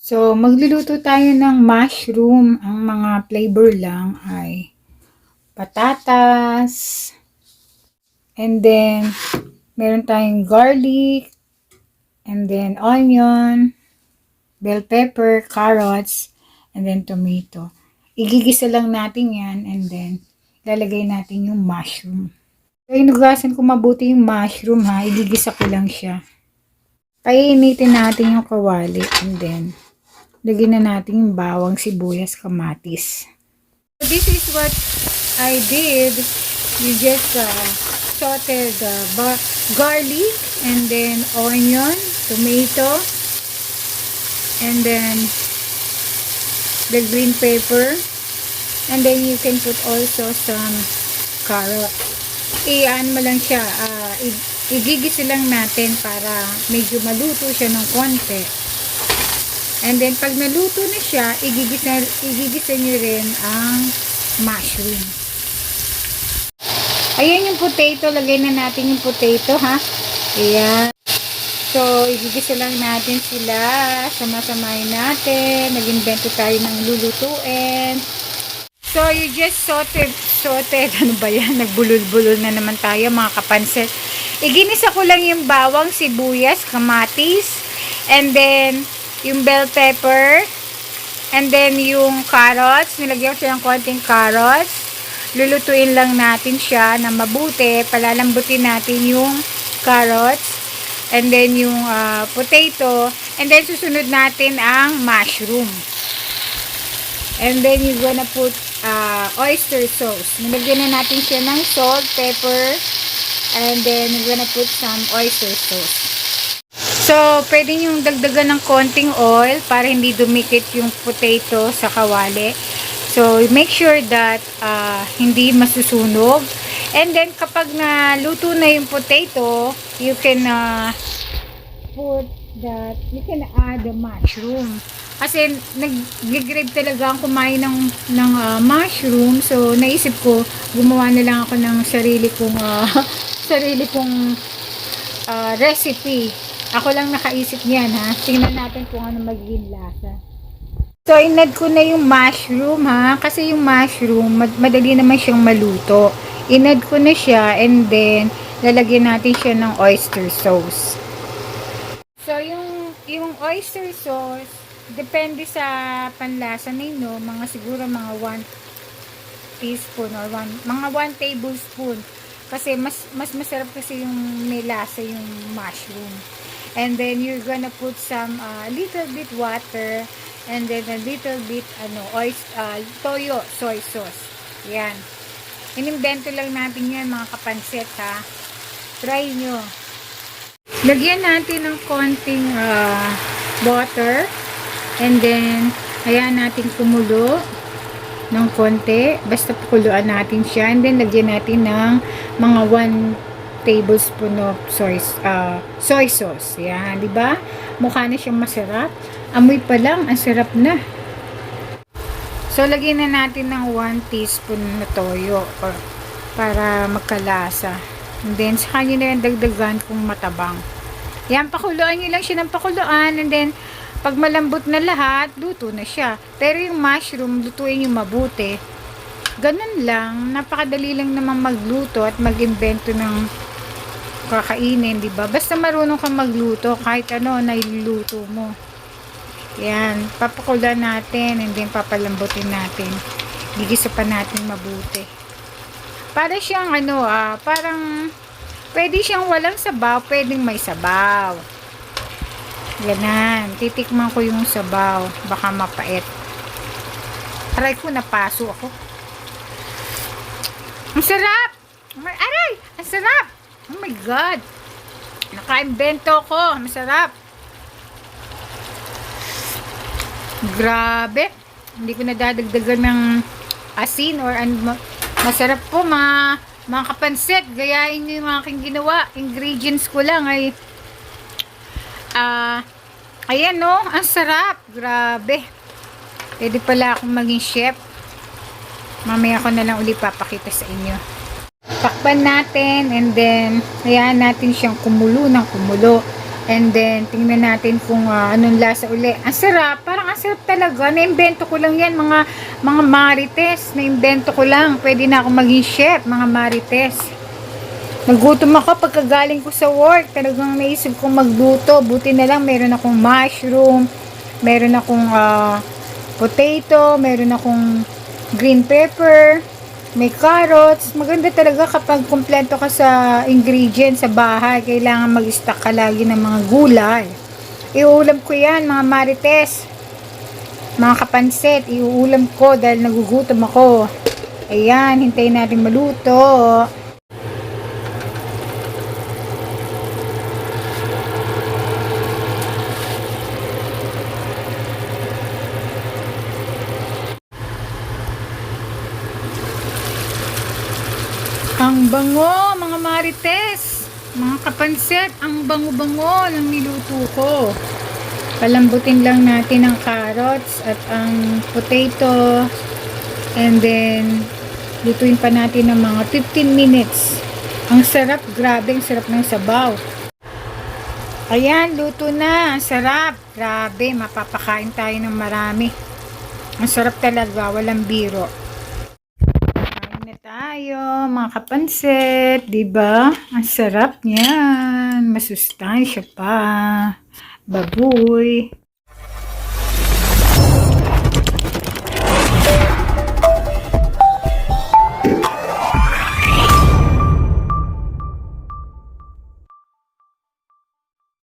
So, magluluto tayo ng mushroom. Ang mga flavor lang ay patatas, and then, meron tayong garlic, and then onion, bell pepper, carrots, and then tomato. Igigisa lang natin yan, and then, lalagay natin yung mushroom. So, inugasan ko mabuti yung mushroom ha. Igigisa ko lang siya. Painitin natin yung kawali, and then, lagyan na natin yung bawang, sibuyas, kamatis. So, this is what I did. You just uh, sauteed the garlic and then onion, tomato, and then the green pepper. And then you can put also some carrot. Iyan mo lang siya. ah, i- igigisa lang natin para medyo maluto siya ng konti. And then, pag naluto na siya, igigisa, igigisa nyo rin ang mushroom. Ayan yung potato. Lagay na natin yung potato, ha? Ayan. So, igigisa lang natin sila. Sama-samayin natin. Nag-invento tayo ng lulutuin. So, you just sauteed, sauteed, ano ba yan? Nagbulol-bulol na naman tayo, mga kapansit. Iginisa ko lang yung bawang, sibuyas, kamatis, and then, yung bell pepper, and then yung carrots. Nilagyan ko siya ng konting carrots. Lulutuin lang natin siya na mabuti. Palalambutin natin yung carrots, and then yung ah, potato, and then susunod natin ang mushroom. And then you're gonna put uh, oyster sauce. Nilagyan na natin siya ng salt, pepper, and then we're gonna put some oyster sauce. So, pwede yung dagdagan ng konting oil para hindi dumikit yung potato sa kawali. So, make sure that uh, hindi masusunog. And then, kapag naluto na yung potato, you can uh, put that, you can add the mushroom. Kasi nag-grave talaga ang kumain ng, ng ah, mushroom. So, naisip ko, gumawa na lang ako ng sarili kong, ah, sarili kong ah, recipe. Ako lang nakaisip niyan ha. Tingnan natin kung ano magiging lasa. So, inad ko na yung mushroom ha. Kasi yung mushroom, mad- madali naman siyang maluto. Inad ko na siya and then, lalagyan natin siya ng oyster sauce. So, yung, yung oyster sauce, depende sa panlasa ninyo, mga siguro mga 1 teaspoon or one, mga 1 tablespoon. Kasi mas, mas masarap kasi yung may lasa yung mushroom. And then you're gonna put some uh, little bit water and then a little bit ano oyster, uh, toyo soy sauce. Yan. Inimbento lang natin yan mga kapansit ha. Try nyo. Lagyan natin ng konting ah, butter. And then, hayaan natin kumulo ng konti. Basta pakuluan natin siya. And then, lagyan natin ng mga 1 tablespoon of soy, ah, soy sauce. Yan, di ba? Mukha na siyang masarap. Amoy pa lang, ang sarap na. So, lagyan na natin ng 1 teaspoon na toyo or para magkalasa. And then, saka nyo na yung dagdagan kung matabang. Yan, pakuluan nyo lang siya ng pakuluan. And then, pag malambot na lahat, luto na siya. Pero yung mushroom, lutuin nyo mabuti. Ganun lang. Napakadali lang naman magluto at mag-invento ng kakainin, di ba? Basta marunong kang magluto, kahit ano, nailuluto mo. Yan, papakulan natin and then papalambutin natin. Gigisa pa natin mabuti. Para siyang ano ah, parang pwede siyang walang sabaw, pwedeng may sabaw. Ganan. Titikman ko yung sabaw. Baka mapait. Aray ko, napaso ako. Ang sarap! Aray! Ang sarap! Oh my God! Naka-invento ko. Ang sarap. Grabe. Hindi ko nadadagdagan ng asin or ano. Masarap po mga, mga kapansit. Gayain nyo yung aking ginawa. Ingredients ko lang ay ah ayan no. Ang sarap. Grabe. Pwede pala akong maging chef. Mamaya ko na lang uli papakita sa inyo. Takpan natin and then hayaan natin siyang kumulo ng kumulo. And then tingnan natin kung ah, anong lasa uli. Ang sarap, parang ang sarap talaga. Na-invento ko lang yan, mga, mga marites. Na-invento ko lang. Pwede na ako maging chef, mga marites. Nagutom ako pagkagaling ko sa work. Talagang naisip kong magluto. Buti na lang meron akong mushroom, meron akong ah, potato, meron akong green pepper, may carrots. Maganda talaga kapag kumpleto ka sa ingredients sa bahay. Kailangan mag-stock ka lagi ng mga gulay. Iuulam ko yan, mga marites. Mga kapansit, iuulam ko dahil nagugutom ako. Ayan, hintayin natin maluto. Ang bango, mga marites. Mga kapansit, ang bango-bango ng niluto ko. Palambutin lang natin ang carrots at ang potato. And then, lutuin pa natin ng mga 15 minutes. Ang sarap, grabe, ang sarap ng sabaw. Ayan, luto na. Ang sarap. Grabe, mapapakain tayo ng marami. Ang sarap talaga, walang biro. Tayo, mga kapansit, ba? Ang sarap niyan. Masustansya pa. Baboy.